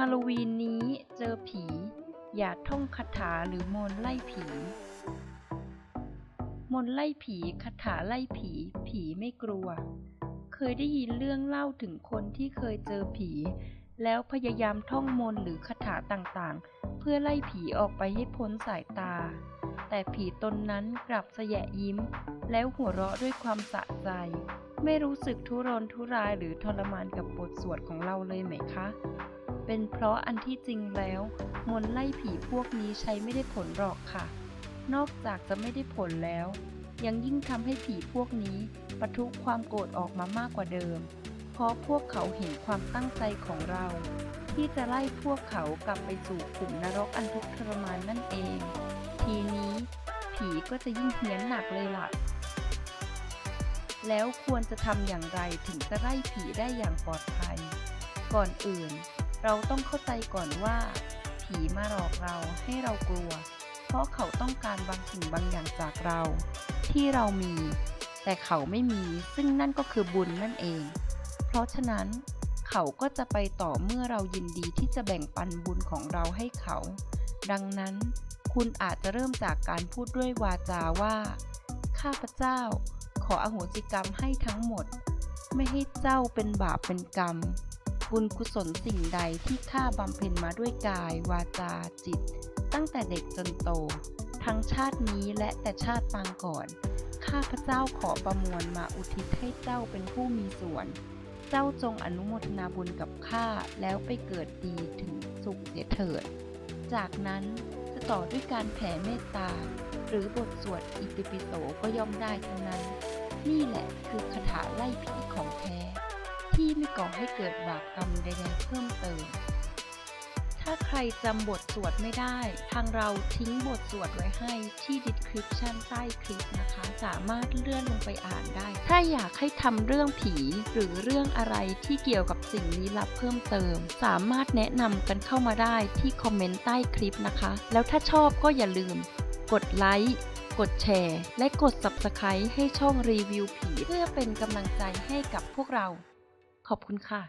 ฮาโลวีนนี้เจอผี อย่าท่องคาถาหรือมนไล่ผี มนไล่ผีคาถาไล่ผี ผีไม่กลัว เคยได้ยินเรื่องเล่าถึงคนที่เคยเจอผี แล้วพยายามท่องมนหรือคาถาต่างๆ เพื่อไล่ผีออกไปให้พ้นสายตา แต่ผีตนนั้นกลับแสยะยิ้ม แล้วหัวเราะด้วยความสะใจ ไม่รู้สึกทุรนทุรายหรือทรมานกับบทสวดของเราเลยไหมคะ เป็นเพราะอันที่จริงแล้ว มนไล่ผีพวกนี้ใช้ไม่ได้ผลหรอกค่ะ นอกจากจะไม่ได้ผลแล้ว ยังยิ่งทำให้ผีพวกนี้ปะทุความโกรธออกมามากกว่าเดิม เพราะพวกเขาเห็นความตั้งใจของเรา ที่จะไล่พวกเขากลับไปสู่ขุมนรกอันทุกข์ทรมานนั่นเอง ทีนี้ ผีก็จะยิ่งเฮี้ยนหนักเลยล่ะแล้วควรจะทำอย่างไรถึงจะไล่ผีได้อย่างปลอดภัย ก่อนอื่น เราต้องเข้าใจก่อนว่า ผีมาหลอกเราให้เรากลัว เพราะเขาต้องการบางสิ่งบางอย่างจากเรา ที่เรามี แต่เขาไม่มีซึ่งนั่นก็คือบุญนั่นเอง เพราะฉะนั้น เขาก็จะไปต่อเมื่อเรายินดีที่จะแบ่งปันบุญของเราให้เขา ดังนั้น คุณอาจจะเริ่มจากการพูดด้วยวาจาว่า ข้าพเจ้า ขออโหสิกรรมให้ทั้งหมด ไม่ให้เจ้าเป็นบาปเป็นกรรม บุญกุศลสิ่งใดที่ข้าบำเพ็ญมาด้วยกาย วาจาจิต ตั้งแต่เด็กจนโต ทั้งชาตินี้และแต่ชาติปางก่อน ข้าพระเจ้าขอประมวลมาอุทิศให้เจ้าเป็นผู้มีส่วน เจ้าจงอนุโมทนาบุญกับข้าแล้วไปเกิดดีถึงสุขเสียเถิด จากนั้นจะต่อด้วยการแผ่เมตตา หรือบทสวดอิติปิโสก็ย่อมได้ทั้งนั้น นี่แหละคือคาถาไล่ผีของแท้ ที่ไม่ก่อให้เกิดบาปกรรมใดๆเพิ่มเติม ถ้าใครจำบทสวดไม่ได้ ทางเราทิ้งบทสวดไว้ให้ที่ description ใต้คลิปนะคะ สามารถเลื่อนลงไปอ่านได้ ถ้าอยากให้ทำเรื่องผีหรือเรื่องอะไรที่เกี่ยวกับสิ่งลี้ลับเพิ่มเติม สามารถแนะนำกันเข้ามาได้ที่คอมเมนต์ใต้คลิปนะคะ แล้วถ้าชอบก็อย่าลืม กดไลค์กดแชร์ และกด Subscribe ให้ช่องรีวิวผี เพื่อเป็นกำลังใจให้กับพวกเรา ขอบคุณค่ะ